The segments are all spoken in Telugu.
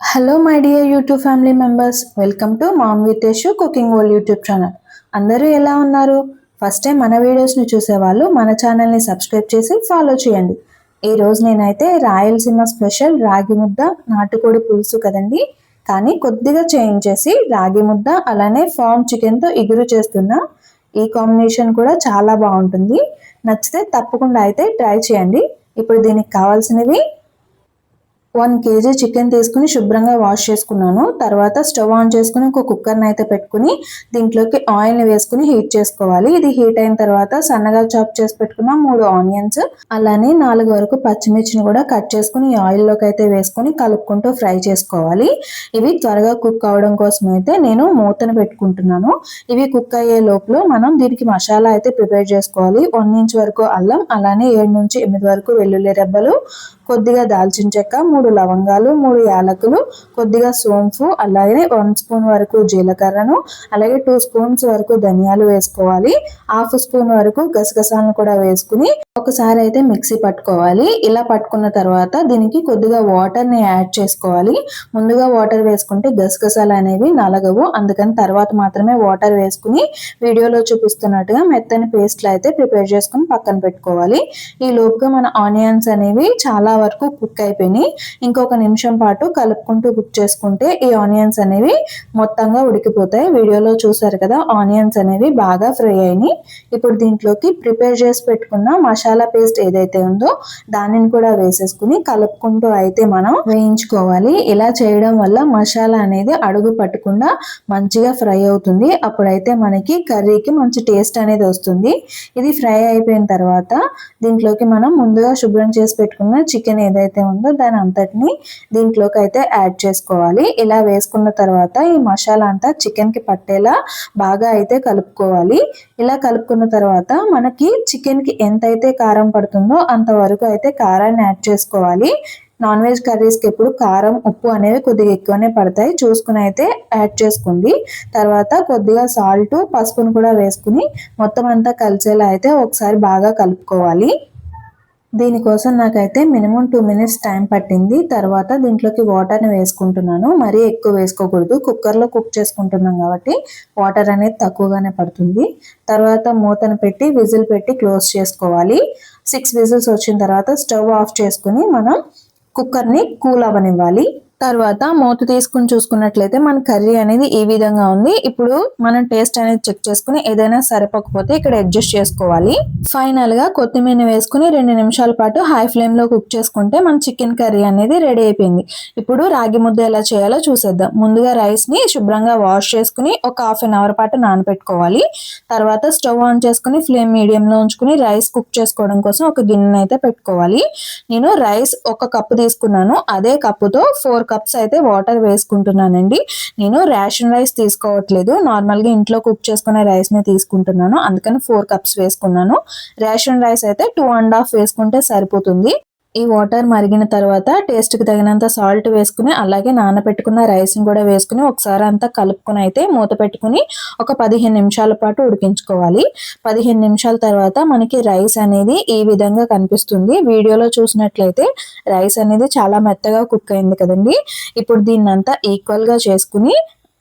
Hello my dear YouTube family members welcome to mom Viteshu cooking world YouTube channel అందరూ ఎలా ఉన్నారు? ఫస్ట్ టైం మన వీడియోస్ని చూసేవాళ్ళు మన ఛానల్ని సబ్స్క్రైబ్ చేసి ఫాలో చేయండి. ఈ రోజు నేనైతే రాయలసీమ స్పెషల్ రాగి ముద్ద నాటుకోడి పులుసు కదండి. కానీ కొద్దిగా చేంజ్ చేసి రాగి ముద్ద అలానే ఫామ్ చికెన్తో ఇగురు చేస్తున్నా. ఈ కాంబినేషన్ కూడా చాలా బాగుంటుంది. నచ్చితే తప్పకుండా అయితే ట్రై చేయండి. ఇప్పుడు దీనికి కావాల్సినవి వన్ కేజీ చికెన్ తీసుకుని శుభ్రంగా వాష్ చేసుకున్నాను. తర్వాత స్టవ్ ఆన్ చేసుకుని ఒక కుక్కర్ని అయితే పెట్టుకుని దీంట్లోకి ఆయిల్ని వేసుకుని హీట్ చేసుకోవాలి. ఇది హీట్ అయిన తర్వాత సన్నగా చాప్ చేసి పెట్టుకున్న మూడు ఆనియన్స్ అలానే నాలుగు వరకు పచ్చిమిర్చిని కూడా కట్ చేసుకుని ఆయిల్లోకి అయితే వేసుకుని కలుపుకుంటూ ఫ్రై చేసుకోవాలి. ఇవి త్వరగా కుక్ అవడం కోసం అయితే నేను మూతను పెట్టుకుంటున్నాను. ఇవి కుక్ అయ్యే లోపల మనం దీనికి మసాలా అయితే ప్రిపేర్ చేసుకోవాలి. వన్ ఇంచ్ వరకు అల్లం అలానే ఏడు నుంచి ఎనిమిది వరకు వెల్లుల్లి రెబ్బలు కొద్దిగా దాల్చిన చెక్క మూడు లవంగాలు మూడు యాలకులు కొద్దిగా సోంపు అలాగే వన్ స్పూన్ వరకు జీలకర్రను అలాగే టూ స్పూన్స్ వరకు ధనియాలు వేసుకోవాలి. హాఫ్ స్పూన్ వరకు గసగసాలను కూడా వేసుకుని ఒకసారి అయితే మిక్సీ పట్టుకోవాలి. ఇలా పట్టుకున్న తర్వాత దీనికి కొద్దిగా వాటర్ని యాడ్ చేసుకోవాలి. ముందుగా వాటర్ వేసుకుంటే గసగసాలు అనేవి నలగవు. అందుకని తర్వాత మాత్రమే వాటర్ వేసుకుని వీడియోలో చూపిస్తున్నట్టుగా మెత్తని పేస్ట్లు అయితే ప్రిపేర్ చేసుకుని పక్కన పెట్టుకోవాలి. ఈ లోపుగా మన ఆనియన్స్ అనేవి చాలా వరకు కుక్ అయిపోయినాయి. ఇంకొక నిమిషం పాటు కలుపుకుంటూ కుక్ చేసుకుంటే ఈ ఆనియన్స్ అనేవి మొత్తంగా ఉడికిపోతాయి. వీడియోలో చూసారు కదా ఆనియన్స్ అనేవి బాగా ఫ్రై అయినాయి. ఇప్పుడు దీంట్లోకి ప్రిపేర్ చేసి పెట్టుకున్న మసాలా పేస్ట్ ఏదైతే ఉందో దానిని కూడా వేసేసుకుని కలుపుకుంటూ అయితే మనం వేయించుకోవాలి. ఇలా చేయడం వల్ల మసాలా అనేది అడుగు పట్టకుండా మంచిగా ఫ్రై అవుతుంది. అప్పుడైతే మనకి కర్రీకి మంచి టేస్ట్ అనేది వస్తుంది. ఇది ఫ్రై అయిపోయిన తర్వాత దీంట్లోకి మనం ముందుగా శుభ్రం చేసి పెట్టుకున్న చికెన్ ఏదైతే ఉందో దాని అంతటిని దీంట్లోకి అయితే యాడ్ చేసుకోవాలి. ఇలా వేసుకున్న తర్వాత ఈ మసాలా అంతా చికెన్కి పట్టేలా బాగా అయితే కలుపుకోవాలి. ఇలా కలుపుకున్న తర్వాత మనకి చికెన్కి ఎంతైతే కారం పడుతుందో అంతవరకు అయితే కారాన్ని యాడ్ చేసుకోవాలి. నాన్ వెజ్ కర్రీస్కి ఎప్పుడు కారం ఉప్పు అనేవి కొద్దిగా ఎక్కువనే పడతాయి. చూసుకుని అయితే యాడ్ చేసుకోండి. తర్వాత కొద్దిగా సాల్ట్ పసుపును కూడా వేసుకుని మొత్తం అంతా కలిసేలా అయితే ఒకసారి బాగా కలుపుకోవాలి. దీనికోసం నాకైతే మినిమం టూ మినిట్స్ టైం పట్టింది. తర్వాత దీంట్లోకి వాటర్ని వేసుకుంటున్నాను. మరీ ఎక్కువ వేసుకోకూడదు. కుక్కర్లో కుక్ చేసుకుంటున్నాం కాబట్టి వాటర్ అనేది తక్కువగానే పడుతుంది. తర్వాత మూతను పెట్టి విజిల్ పెట్టి క్లోజ్ చేసుకోవాలి. సిక్స్ విజిల్స్ వచ్చిన తర్వాత స్టవ్ ఆఫ్ చేసుకుని మనం కుక్కర్ని కూల్ అవ్వనివ్వాలి. తర్వాత మూత తీసుకుని చూసుకున్నట్లయితే మన కర్రీ అనేది ఈ విధంగా ఉంది. ఇప్పుడు మనం టేస్ట్ అనేది చెక్ చేసుకుని ఏదైనా సరిపోకపోతే ఇక్కడ అడ్జస్ట్ చేసుకోవాలి. ఫైనల్గా కొత్తిమీర వేసుకుని రెండు నిమిషాల పాటు హై ఫ్లేమ్లో కుక్ చేసుకుంటే మన చికెన్ కర్రీ అనేది రెడీ అయిపోయింది. ఇప్పుడు రాగి ముద్ద ఎలా చేయాలో చూసేద్దాం. ముందుగా రైస్ని శుభ్రంగా వాష్ చేసుకుని ఒక హాఫ్ అన్ అవర్ పాటు నానబెట్టుకోవాలి తర్వాత స్టవ్ ఆన్ చేసుకుని ఫ్లేమ్ మీడియం లో ఉంచుకుని రైస్ కుక్ చేసుకోవడం కోసం ఒక గిన్నె అయితే పెట్టుకోవాలి. నేను రైస్ ఒక కప్పు తీసుకున్నాను. అదే కప్పుతో ఫోర్ కప్స్ అయితే వాటర్ వేసుకుంటున్నానండి. నేను రేషన్ రైస్ తీసుకోవట్లేదు. నార్మల్గా ఇంట్లో కుక్ చేసుకునే రైస్ని తీసుకుంటున్నాను. అందుకని ఫోర్ కప్స్ వేసుకున్నాను. రేషన్ రైస్ అయితే టూ అండ్ హాఫ్ వేసుకుంటే సరిపోతుంది. ఈ వాటర్ మరిగిన తర్వాత టేస్ట్కి తగినంత సాల్ట్ వేసుకుని అలాగే నానబెట్టుకున్న రైస్ని కూడా వేసుకుని ఒకసారి అంతా కలుపుకుని అయితే మూత పెట్టుకుని ఒక పదిహేను నిమిషాల పాటు ఉడికించుకోవాలి. పదిహేను నిమిషాల తర్వాత మనకి రైస్ అనేది ఈ విధంగా కనిపిస్తుంది. వీడియోలో చూసినట్లయితే రైస్ అనేది చాలా మెత్తగా కుక్ అయింది కదండి. ఇప్పుడు దీన్ని అంతా ఈక్వల్గా చేసుకుని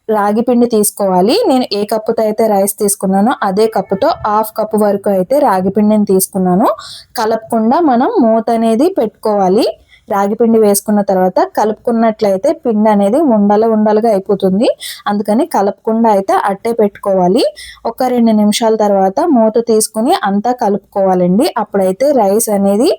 రాగి పిండి తీసుకోవాలి. నేను ఏ కప్పుతో అయితే రైస్ తీసుకున్నానో అదే కప్పుతో హాఫ్ కప్పు వరకు అయితే రాగి పిండిని తీసుకున్నాను. కలపకుండా మనం మూత అనేది పెట్టుకోవాలి. రాగి పిండి వేసుకున్న తర్వాత కలుపుకున్నట్లయితే పిండి అనేది ఉండల ఉండలుగా అయిపోతుంది. అందుకని కలపకుండా అయితే అట్టే పెట్టుకోవాలి. ఒక రెండు నిమిషాల తర్వాత మూత తీసుకుని అంతా కలుపుకోవాలండి. అప్పుడైతే రైస్ అనేది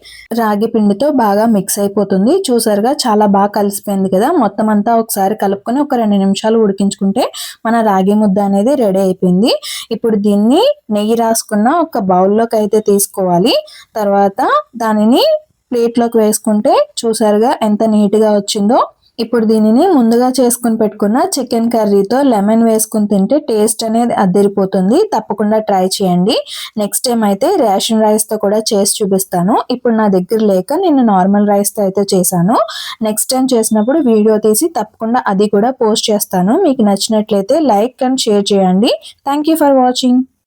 రాగి పిండితో బాగా మిక్స్ అయిపోతుంది. చూసారుగా చాలా బాగా కలిసిపోయింది కదా. మొత్తం అంతా ఒకసారి కలుపుకొని ఒక రెండు నిమిషాలు ఉడికించుకుంటే మన రాగి ముద్ద అనేది రెడీ అయిపోయింది. ఇప్పుడు దీన్ని నెయ్యి రాసుకున్న ఒక బౌల్లోకి అయితే తీసుకోవాలి. తర్వాత దానిని ప్లేట్లోకి వేసుకుంటే చూసారుగా ఎంత నీట్గా వచ్చిందో. ఇప్పుడు దీనిని ముందుగా చేసుకుని పెట్టుకున్న చికెన్ కర్రీతో లెమన్ వేసుకుని తింటే టేస్ట్ అనేది అద్దరిపోతుంది తప్పకుండా ట్రై చేయండి. నెక్స్ట్ టైం అయితే రేషన్ రైస్తో కూడా చేసి చూపిస్తాను. ఇప్పుడు నా దగ్గర లేక నేను నార్మల్ రైస్తో అయితే చేశాను. నెక్స్ట్ టైం చేసినప్పుడు వీడియో తీసి తప్పకుండా అది కూడా పోస్ట్ చేస్తాను. మీకు నచ్చినట్లయితే లైక్ అండ్ షేర్ చేయండి. Thank for watching